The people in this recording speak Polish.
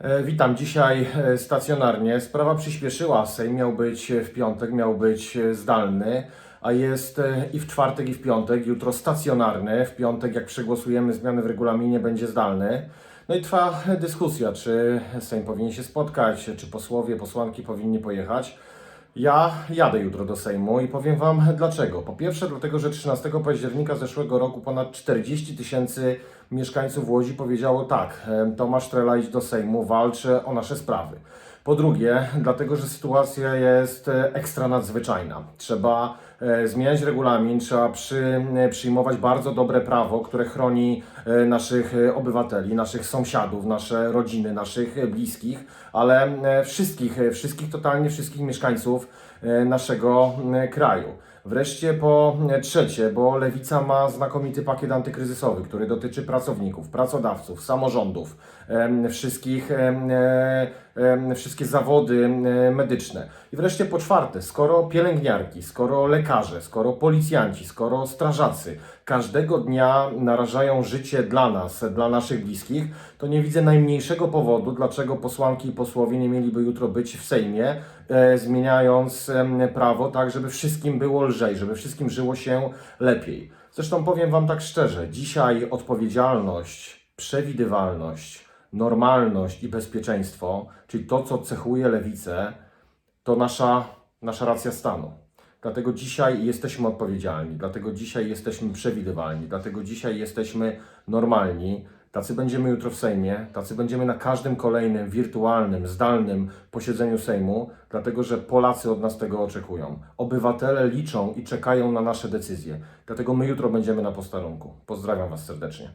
E, Witam dzisiaj e, stacjonarnie. Sprawa przyspieszyła. Sejm miał być w piątek, miał być e, zdalny, a jest i w czwartek, i w piątek. Jutro stacjonarny. W piątek, jak przegłosujemy zmiany w regulaminie, będzie zdalny. No i trwa dyskusja, czy Sejm powinien się spotkać, czy posłowie, posłanki powinni pojechać. Ja jadę jutro do Sejmu i powiem Wam dlaczego. Po pierwsze, dlatego, że 13 października zeszłego roku ponad 40 tysięcy mieszkańców Łodzi powiedziało tak, em, Tomasz Trela idź do Sejmu, walcz o nasze sprawy. Po drugie, dlatego, że sytuacja jest e, ekstra nadzwyczajna. Trzeba e, zmieniać regulamin, trzeba przy, e, przyjmować bardzo dobre prawo, które chroni naszych obywateli, naszych sąsiadów, nasze rodziny, naszych bliskich, ale wszystkich, wszystkich, totalnie wszystkich mieszkańców naszego kraju. Wreszcie po trzecie, bo Lewica ma znakomity pakiet antykryzysowy, który dotyczy pracowników, pracodawców, samorządów, wszystkich, wszystkie zawody medyczne. I wreszcie po czwarte, skoro pielęgniarki, skoro lekarze, skoro policjanci, skoro strażacy każdego dnia narażają życie dla nas, dla naszych bliskich, to nie widzę najmniejszego powodu, dlaczego posłanki i posłowie nie mieliby jutro być w Sejmie, e, zmieniając em, prawo tak, żeby wszystkim było lżej, żeby wszystkim żyło się lepiej. Zresztą powiem Wam tak szczerze, dzisiaj odpowiedzialność, przewidywalność, normalność i bezpieczeństwo, czyli to, co cechuje lewicę, to nasza, nasza racja stanu. Dlatego dzisiaj jesteśmy odpowiedzialni, dlatego dzisiaj jesteśmy przewidywalni, dlatego dzisiaj jesteśmy normalni. Tacy będziemy jutro w Sejmie, tacy będziemy na każdym kolejnym wirtualnym, zdalnym posiedzeniu Sejmu, dlatego że Polacy od nas tego oczekują. Obywatele liczą i czekają na nasze decyzje. Dlatego my jutro będziemy na posterunku. Pozdrawiam Was serdecznie.